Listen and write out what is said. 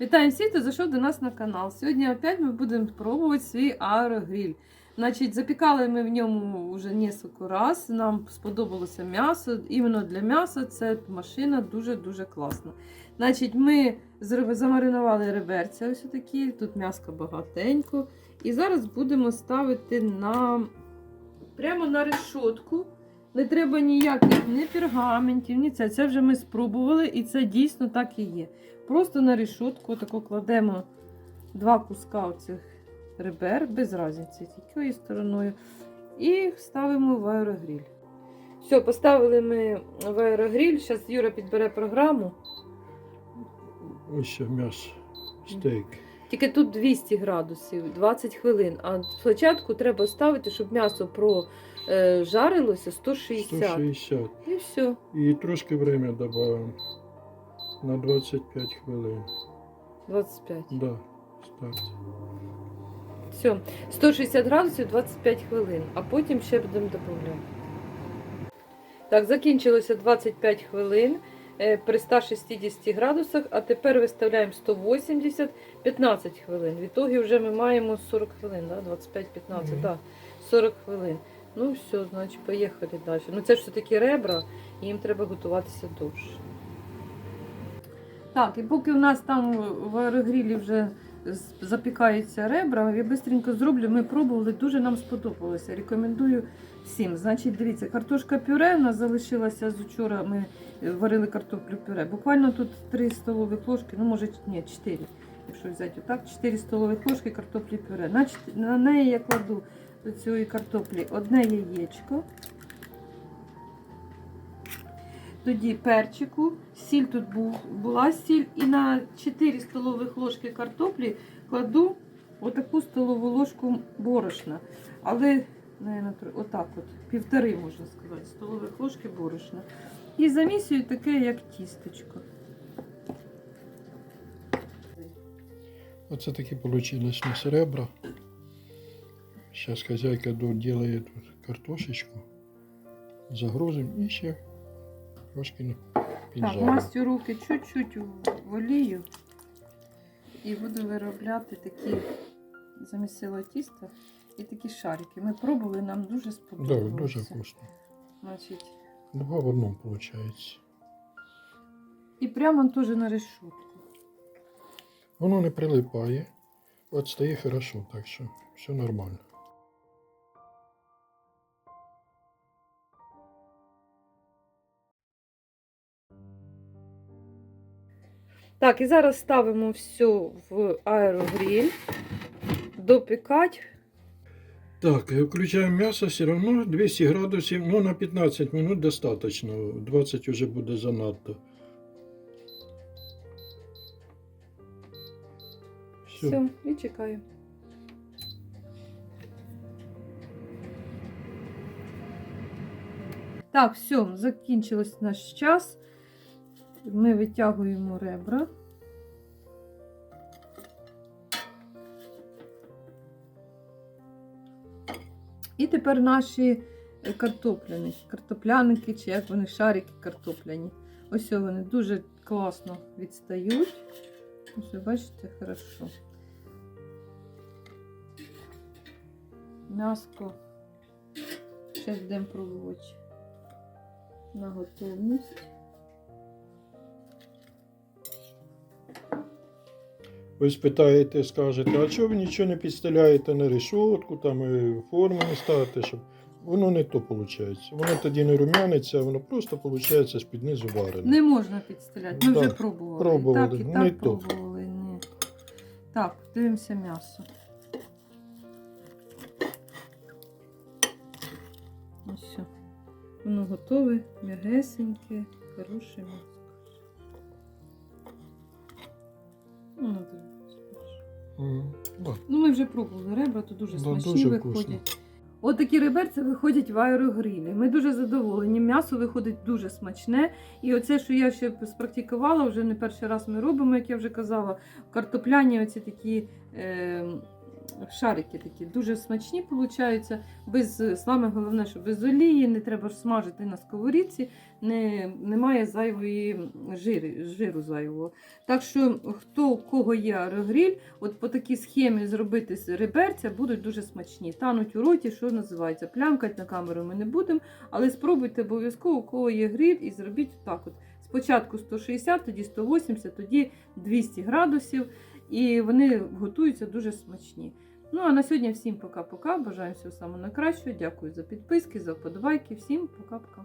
Вітаю всіх, хто зайшов до нас на канал. Сьогодні опять ми будемо пробувати свій аерогриль. Значить, запікали ми в ньому вже кілька разів. Нам сподобалося м'ясо. Іменно для м'яса ця машина дуже-дуже класна. Значить, ми замаринували реберця ось такі, тут м'яска багатенько. І зараз будемо ставити на прямо на решотку. Не треба ніяких ні пергаментів, ні це. Це вже ми спробували, і це дійсно так і є. Просто на решетку тако кладемо два куска оцих ребер, без різниці, якою стороною. І ставимо в аерогріль. Все, поставили ми в аерогріль. Зараз Юра підбере програму. Ось ще м'ясо, стейк. Тільки тут 200 градусів, 20 хвилин. А спочатку треба ставити, щоб м'ясо прожарилося 160. 160. І все. І трошки время додаємо. На 25 хвилин. 25. Да, старт. Все. 160 градусів 25 хвилин, а потім ще будемо додавати. Так, закінчилося 25 хвилин е, при 160 градусах, а тепер виставляємо 180 15 хвилин. В ітогі вже ми маємо 40 хвилин, да? 25-15, Мгм. да, 40 хвилин. Ну все, значить, поїхали далі. Ну це ж все-таки ребра, і їм треба готуватися довше. Так, і поки у нас там в аерогрілі вже запікаються ребра, я швидко зроблю. Ми пробували, дуже нам сподобалося. Рекомендую всім. Значить, дивіться, картошка пюре у нас залишилася з учора. Ми е, варили картоплю пюре. Буквально тут 3 столових ложки, ну може ні, 4. Якщо взяти отак, 4 столових ложки картоплі пюре. На, на неї я кладу до цієї картоплі одне яєчко. Тоді перчику, сіль тут була сіль, і на 4 столових ложки картоплі кладу отаку столову ложку борошна. Але, наверное, отак от, півтори, можна сказати, столових ложки борошна. І замісюю таке, як тістечко. Оце такі получились у Зараз хазяйка доделає картошечку. Загрузимо і ще трошки на Так, піджаримо. мастю руки чуть-чуть в олію. І буду виробляти такі замісила тісто і такі шарики. Ми пробували, нам дуже Да, сподобалося. дуже вкусно. Значить, Два в одному виходить. і прямо теж на решетку. Воно не прилипає. От стає хорошо, так що все нормально. Так, і зараз ставимо все в аерогріль, допікати. Так, включаємо м'ясо, все одно 200 градусів, ну на 15 минут достатньо, 20 вже буде занадто. Все. Все, і чекаю. Так, все, закінчилось наш час. Ми витягуємо ребра. І тепер наші е, картопляни, картопляники, чи як вони шарики картопляні. Ось вони дуже класно відстають. Ось бачите, хорошо. М'яско. Зараз будемо пробувати на готовність. Ви спитаєте, скажете, а чого ви нічого не підстеляєте на решетку, там форму не ставите, щоб воно не то виходить. Воно тоді не рум'яниться, воно просто виходить з-під низу варене. Не можна підстріляти. Ми Так, вже пробували. пробували, Так і не так то. Ні. Так, дивимося м'ясо. Ось. Воно готове, м'ягесеньке, хороше м'ясо. Воно смачне. М, да. Ну, ми вже пробували ребра, то дуже Да, смачні дуже виходять. От такі реберця виходять в аерогрилі. Ми дуже задоволені. М'ясо виходить дуже смачне. І оце, що я ще спрактикувала, вже не перший раз ми робимо, як я вже казала. Картопляні оці такі е, шарики такі, дуже смачні получаються. Без, саме головне, що без олії, не треба смажити на сковорідці, не, немає зайвої жири, жиру зайвого. Так що, хто у кого є аерогріль, от по такій схемі зробити реберця будуть дуже смачні. Тануть у роті, що називається. Плямкати на камеру ми не будемо, але спробуйте обов'язково, у кого є гриль, і зробіть так. от. Спочатку 160, тоді 180, тоді 200 градусів, і вони готуються дуже смачні. Ну а на сьогодні всім пока-пока. Бажаю всього самого найкращого. Дякую за підписки, за вподобайки. Всім пока-пока.